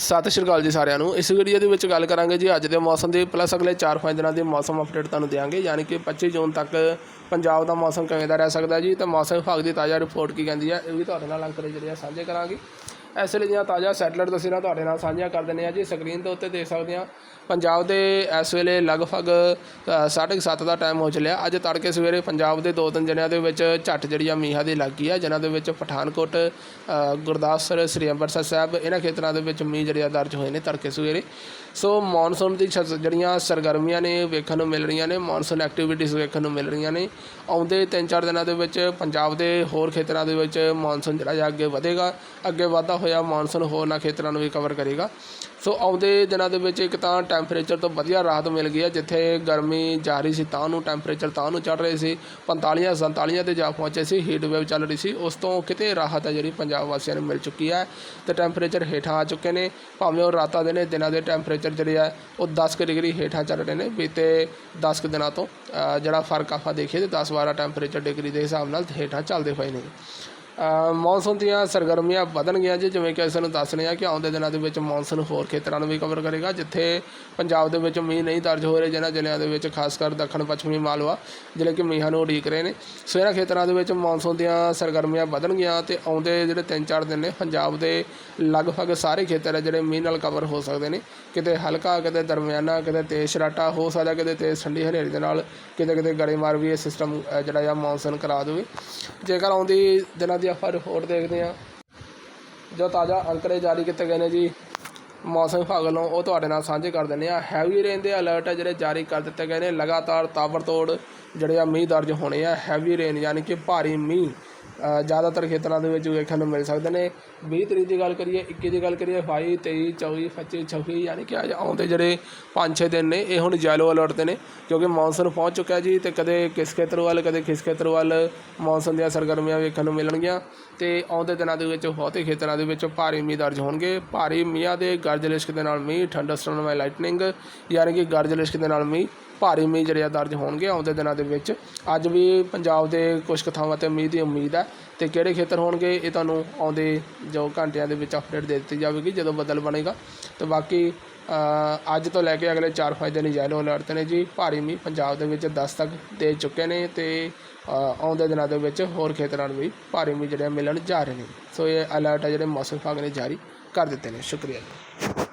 ਸਤਿ ਸ਼੍ਰੀ ਅਕਾਲ ਜੀ ਸਾਰਿਆਂ ਨੂੰ। ਇਸ ਵੀਡੀਓ ਦੇ ਵਿੱਚ ਗੱਲ ਕਰਾਂਗੇ ਜੀ ਅੱਜ ਦੇ ਮੌਸਮ ਦੀ। ਪਲੱਸ ਅਗਲੇ 4-5 ਦਿਨਾਂ ਦੀ ਮੌਸਮ ਅਪਡੇਟ ਤੁਹਾਨੂੰ ਦੇਵਾਂਗੇ ਯਾਨੀ ਕਿ 25 ਜੂਨ ਤੱਕ ਪੰਜਾਬ ਦਾ ਮੌਸਮ ਕਿਵੇਂ ਦਾ ਰਹਿ ਸਕਦਾ ਜੀ ਤੇ ਮੌਸਮ ਵਿਭਾਗ ਦੀ ਤਾਜ਼ਾ ਰਿਪੋਰਟ ਕੀ ਕਹਿੰਦੀ ਹੈ, ਇਹ ਵੀ ਤੁਹਾਡੇ ਨਾਲ ਅੰਕੜੇ ਜਿਹੜੇ ਆ ਸਾਂਝੇ ਕਰਾਂਗੇ। ਇਸ ਲਈ ਦੀਆਂ ਤਾਜ਼ਾ ਸੈਟਲਾਈਟ ਤਸਵੀਰਾਂ ਤੁਹਾਡੇ ਨਾਲ ਸਾਂਝੀਆਂ ਕਰ ਦਿੰਦੇ ਆ ਜੀ। ਸਕਰੀਨ ਦੇ ਉੱਤੇ ਦੇਖ ਸਕਦੇ ਆ ਪੰਜਾਬ ਦੇ ਇਸ ਵੇਲੇ ਲਗਭਗ ਅ, ਸਾਢੇ ਕੁ ਸੱਤ ਦਾ ਟਾਈਮ ਹੋ ਚੱਲਿਆ। ਅੱਜ ਤੜਕੇ ਸਵੇਰੇ ਪੰਜਾਬ ਦੇ ਦੋ ਤਿੰਨ ਜ਼ਿਲ੍ਹਿਆਂ ਦੇ ਵਿੱਚ ਝੱਟ ਜਿਹੜੀ ਆ ਮੀਂਹਾਂ ਦੀ ਲੱਗੀ ਆ ਜਿਨ੍ਹਾਂ ਦੇ ਵਿੱਚ ਪਠਾਨਕੋਟ ਅ, ਗੁਰਦਾਸਪੁਰ ਸ੍ਰੀ ਅੰਮ੍ਰਿਤਸਰ ਸਾਹਿਬ ਇਹਨਾਂ ਖੇਤਰਾਂ ਦੇ ਵਿੱਚ ਮੀਂਹ ਜਿਹੜੇ ਆ ਦਰਜ ਹੋਏ ਨੇ ਤੜਕੇ ਸਵੇਰੇ। ਸੋ ਮੌਨਸੂਨ ਦੀ ਛ- ਜਿਹੜੀਆਂ ਸਰਗਰਮੀਆਂ ਨੇ ਵੇਖਣ ਨੂੰ ਮਿਲ ਰਹੀਆਂ ਨੇ ਮੌਨਸੂਨ ਐਕਟੀਵਿਟੀਜ਼ ਵੇਖਣ ਨੂੰ ਮਿਲ ਰਹੀਆਂ ਨੇ। ਆਉਂਦੇ 3-4 ਦਿਨਾਂ ਦੇ ਵਿੱਚ ਪੰਜਾਬ ਦੇ ਹੋਰ ਖੇਤਰਾਂ ਦੇ ਵਿੱਚ ਮੌਨਸੂਨ ਜਿਹੜਾ ਆ ਅੱਗੇ ਵਧੇਗਾ ਅੱਗੇ ਵਾਧਾ ਹੋਇਆ, ਮੌਨਸੂਨ ਹੋਰਨਾਂ ਖੇਤਰਾਂ ਨੂੰ ਵੀ ਕਵਰ ਕਰੇਗਾ। ਸੋ ਆਉਂਦੇ ਦਿਨਾਂ ਦੇ ਵਿੱਚ ਇੱਕ ਤਾਂ ਟੈਂਪਰੇਚਰ ਤੋਂ ਵਧੀਆ ਰਾਹਤ ਮਿਲ ਗਈ ਹੈ, ਜਿੱਥੇ ਗਰਮੀ ਜਾ ਰਹੀ ਸੀ ਤਾਂ ਨੂੰ ਟੈਂਪਰੇਚਰ ਤਾਂ ਨੂੰ ਚੜ ਰਹੇ ਸੀ। 45 47 ਤੇ ਜਾ ਪਹੁੰਚੇ ਸੀ ਹੀਟ ਵੇਵ ਚੱਲ ਰਹੀ ਸੀ। ਉਸ ਤੋਂ ਕਿਤੇ ਰਾਹਤ ਹੈ ਜਿਹੜੀ ਪੰਜਾਬ ਵਾਸੀਆਂ ਨੂੰ ਮਿਲ ਚੁੱਕੀ ਹੈ। ਤੇ ਟੈਂਪਰੇਚਰ ਹੇਠਾਂ ਆ ਚੁੱਕੇ ਨੇ। ਭਾਵੇਂ ਉਹ ਰਾਤਾਂ ਦੇ ਨੇ, ਦਿਨਾਂ ਦੇ ਟੈਂਪਰੇਚਰ ਜਿਹੜੇ ਆ, ਉਹ 10 ਕੁ ਡਿਗਰੀ ਹੇਠਾਂ ਚੱਲ ਰਹੇ ਨੇ। ਬੀਤੇ 10 ਕੁ ਦਿਨਾਂ ਤੋਂ ਜਿਹੜਾ ਫ਼ਰਕ ਆਪਾਂ ਦੇਖੀਏ ਤੇ 10 12 ਟੈਂਪਰੇਚਰ ਡਿਗਰੀ ਦੇ ਹਿਸਾਬ ਨਾਲ ਹੇਠਾਂ ਚੱਲਦੇ ਹੋਏ ਨੇ। ਮੌਨਸੂਨ ਦੀਆਂ ਸਰਗਰਮੀਆਂ ਵਧਣਗੀਆਂ ਜੀ, ਜਿਵੇਂ ਕਿ ਅਸੀਂ ਨੂੰ ਦੱਸ ਰਹੇ ਹਾਂ ਕਿ ਆਉਂਦੇ ਦਿਨਾਂ ਦੇ ਵਿੱਚ ਮੌਨਸੂਨ ਹੋਰ ਖੇਤਰਾਂ ਨੂੰ ਵੀ ਕਵਰ ਕਰੇਗਾ, ਜਿੱਥੇ ਪੰਜਾਬ ਦੇ ਵਿੱਚ ਮੀਂਹ ਨਹੀਂ ਦਰਜ ਹੋ ਰਹੇ ਜਿਹਨਾਂ ਜ਼ਿਲ੍ਹਿਆਂ ਦੇ ਵਿੱਚ ਖਾਸ ਕਰ ਦੱਖਣ ਪੱਛਮੀ ਮਾਲਵਾ ਜਿਹੜੇ ਕਿ ਮੀਂਹਾਂ ਨੂੰ ਉਡੀਕ ਰਹੇ ਨੇ। ਸੋ ਇਹਨਾਂ ਖੇਤਰਾਂ ਦੇ ਵਿੱਚ ਮੌਨਸੂਨ ਦੀਆਂ ਸਰਗਰਮੀਆਂ ਵਧਣਗੀਆਂ ਤੇ ਆਉਂਦੇ ਜਿਹੜੇ 3-4 ਦਿਨ ਨੇ, ਪੰਜਾਬ ਦੇ ਲਗਭਗ ਸਾਰੇ ਖੇਤਰ ਹੈ ਜਿਹੜੇ ਮੀਂਹ ਨਾਲ ਕਵਰ ਹੋ ਸਕਦੇ ਨੇ। ਕਿਤੇ ਹਲਕਾ, ਕਿਤੇ ਦਰਮਿਆਨਾ, ਕਿਤੇ ਤੇਜ਼ ਸ਼ਰਾਟਾ ਹੋ ਸਕਦਾ ਕਿਤੇ ਤੇਜ਼ ਠੰਡੀ ਹਨੇਰੀ ਦੇ ਨਾਲ ਕਿਤੇ ਕਿਤੇ ਗੜੇਮਾਰ ਵੀ ਇਹ ਸਿਸਟਮ ਜਿਹੜਾ ਆ ਮੌਨਸੂਨ ਕਰਾ ਦੇਵੇ। ਜੇਕਰ ਆਉਂਦੀ ਦਿਨਾਂ ਦੀ ਆਪਾਂ ਰਿਪੋਰਟ ਦੇਖਦੇ ਹਾਂ ਜੋ ਤਾਜ਼ਾ ਅੰਕੜੇ ਜਾਰੀ ਕੀਤੇ ਗਏ ਨੇ ਜੀ, ਮੌਸਮ ਵਿਭਾਗ ਵੱਲੋਂ ਉਹ ਤੁਹਾਡੇ ਨਾਲ ਸਾਂਝੇ ਕਰ ਦਿੰਦੇ ਆ। ਹੈਵੀ ਰੇਨ ਦੇ ਅਲਰਟ ਆ ਜਿਹੜੇ ਜਾਰੀ ਕਰ ਦਿੱਤੇ ਗਏ ਨੇ। ਲਗਾਤਾਰ ਤਾਬੜਤੋੜ ਜਿਹੜੇ ਆ ਮੀਂਹ ਦਰਜ ਹੋਣੇ ਆ। ਹੈਵੀ ਰੇਨ ਯਾਨੀ ਕਿ ਭਾਰੀ ਮੀਂਹ। ਜ਼ਿਆਦਾਤਰ ਖੇਤਰਾਂ ਦੇ ਵਿੱਚ ਵੇਖਣ ਨੂੰ ਮਿਲ ਸਕਦੇ ਨੇ। 20 ਤਰੀਕ ਦੀ ਗੱਲ ਕਰੀਏ 21 ਦੀ ਗੱਲ ਕਰੀਏ 22 23 24 25 26 ਯਾਨੀ ਕਿ ਅੱਜ ਆਉਂਦੇ ਜਿਹੜੇ 5-6 ਦਿਨ ਨੇ, ਇਹ ਹੁਣ ਯੈਲੋ ਅਲਰਟ ਤੇ ਨੇ, ਕਿਉਂਕਿ ਮੌਨਸੂਨ ਪਹੁੰਚ ਚੁੱਕਿਆ ਜੀ ਤੇ ਕਦੇ ਕਿਸ ਖੇਤਰ ਵੱਲ, ਕਦੇ ਕਿਸ ਖੇਤਰ ਵੱਲ ਮੌਨਸੂਨ ਦੀਆਂ ਸਰਗਰਮੀਆਂ ਵੇਖਣ ਨੂੰ ਮਿਲਣਗੀਆਂ। ਤੇ ਆਉਂਦੇ ਦਿਨਾਂ ਦੇ ਵਿੱਚ ਬਹੁਤੇ ਖੇਤਰਾਂ ਦੇ ਵਿੱਚ ਭਾਰੀ ਮੀਂਹ ਦਰਜ ਹੋਣਗੇ। ਭਾਰੀ ਮੀਂਹਾਂ ਦੇ ਗਰਜ ਲਿਸ਼ਕ ਦੇ ਨਾਲ ਮੀਂਹ ਥੰਡਰਸਟੋਰਮ ਐ ਲਾਈਟਨਿੰਗ ਯਾਨੀ ਕਿ ਗਰਜ ਲਿਸ਼ਕ ਦੇ ਨਾਲ ਮੀਂਹ। ਭਾਰੀ ਮੀਂਹ ਜਿਹੜੇ ਆ ਦਰਜ ਹੋਣਗੇ ਆਉਂਦੇ ਦਿਨਾਂ ਦੇ ਵਿੱਚ। ਅੱਜ ਵੀ ਪੰਜਾਬ ਦੇ ਕੁਝ ਕੁ ਥਾਵਾਂ ਤੇ ਮੀਂਹ ਦੀ ਉਮੀਦ ਹੈ ਤੇ ਕਿਹੜੇ ਖੇਤਰ ਹੋਣਗੇ ਇਹ ਤੁਹਾਨੂੰ ਆਉਂਦੇ ਜੋ ਘੰਟਿਆਂ ਦੇ ਵਿੱਚ ਅਪਡੇਟ ਦੇ ਦਿੱਤੀ ਜਾਵੇਗੀ, ਜਦੋਂ ਬਦਲ ਬਣੇਗਾ। ਤੇ ਬਾਕੀ ਅੱਜ ਤੋਂ ਲੈ ਕੇ ਅਗਲੇ 4-5 ਦਿਨ ਯੈਲੋ ਅਲਰਟ ਨੇ ਜੀ। ਭਾਰੀ ਮੀਂਹ ਪੰਜਾਬ ਦੇ ਵਿੱਚ ਦਸਤਕ ਦੇ ਚੁੱਕੇ ਨੇ ਤੇ ਆਉਂਦੇ ਦਿਨਾਂ ਦੇ ਵਿੱਚ ਹੋਰ ਖੇਤਰਾਂ ਨੂੰ ਵੀ ਭਾਰੀ ਮੀਂਹ ਜਿਹੜੇ ਆ ਮਿਲਣ ਜਾ ਰਹੇ ਨੇ। ਸੋ ਇਹ ਅਲਰਟ ਹੈ ਜਿਹੜੇ ਮੌਸਮ ਵਿਭਾਗ ਨੇ ਜਾਰੀ ਕਰ ਦਿੱਤੇ ਨੇ। ਸ਼ੁਕਰੀਆ ਜੀ।